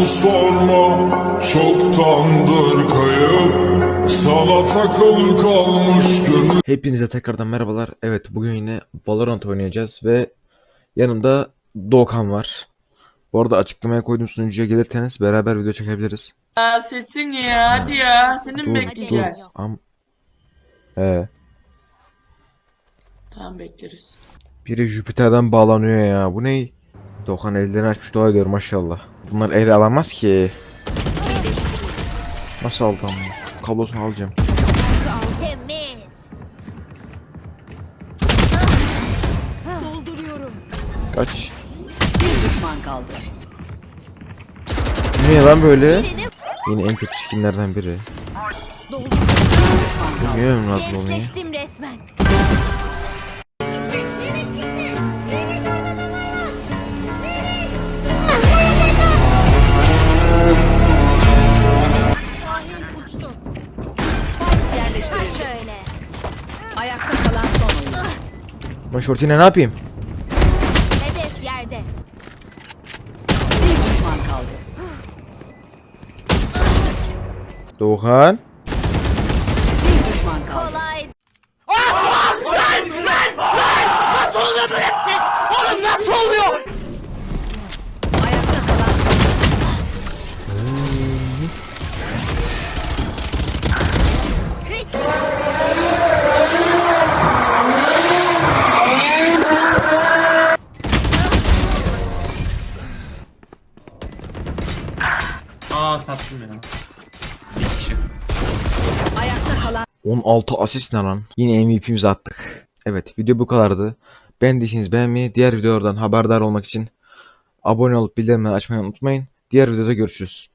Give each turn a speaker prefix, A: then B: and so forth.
A: onu sorma Çoktandır kayıp Sana takılı kalmış gönül
B: Hepinize tekrardan merhabalar. Evet bugün yine Valorant oynayacağız ve yanımda Doğukan var. Bu arada açıklamaya koyduğum sunucuya gelirseniz beraber video çekebiliriz.
C: Ya sesin ya hadi ya seni mi bekleyeceğiz?
B: dur. Am ee,
C: Tamam bekleriz.
B: biri Jüpiter'den bağlanıyor ya. Bu ne? Doğukan ellerini açmış dua ediyor maşallah. Bunlar ele alamaz ki. Nasıl aldım? Kablosunu alacağım. Kaç.
D: düşman kaldı.
B: Ne lan böyle? Yine en kötü skinlerden biri. Bilmiyorum nasıl oluyor.
E: Gençleştim resmen.
D: Ayakta kalan son oyun.
B: Ben shorty'ne ne yapayım?
E: Hedef yerde.
D: Bir düşman kaldı.
B: Doğukan.
F: Aa sattım ya. Bir kişi.
D: Ayakta kalan
B: 16 asist ne lan? Yine MVP'mizi attık. Evet video bu kadardı. Beğendiyseniz beğenmeyi, diğer videolardan haberdar olmak için abone olup bildirimleri açmayı unutmayın. Diğer videoda görüşürüz.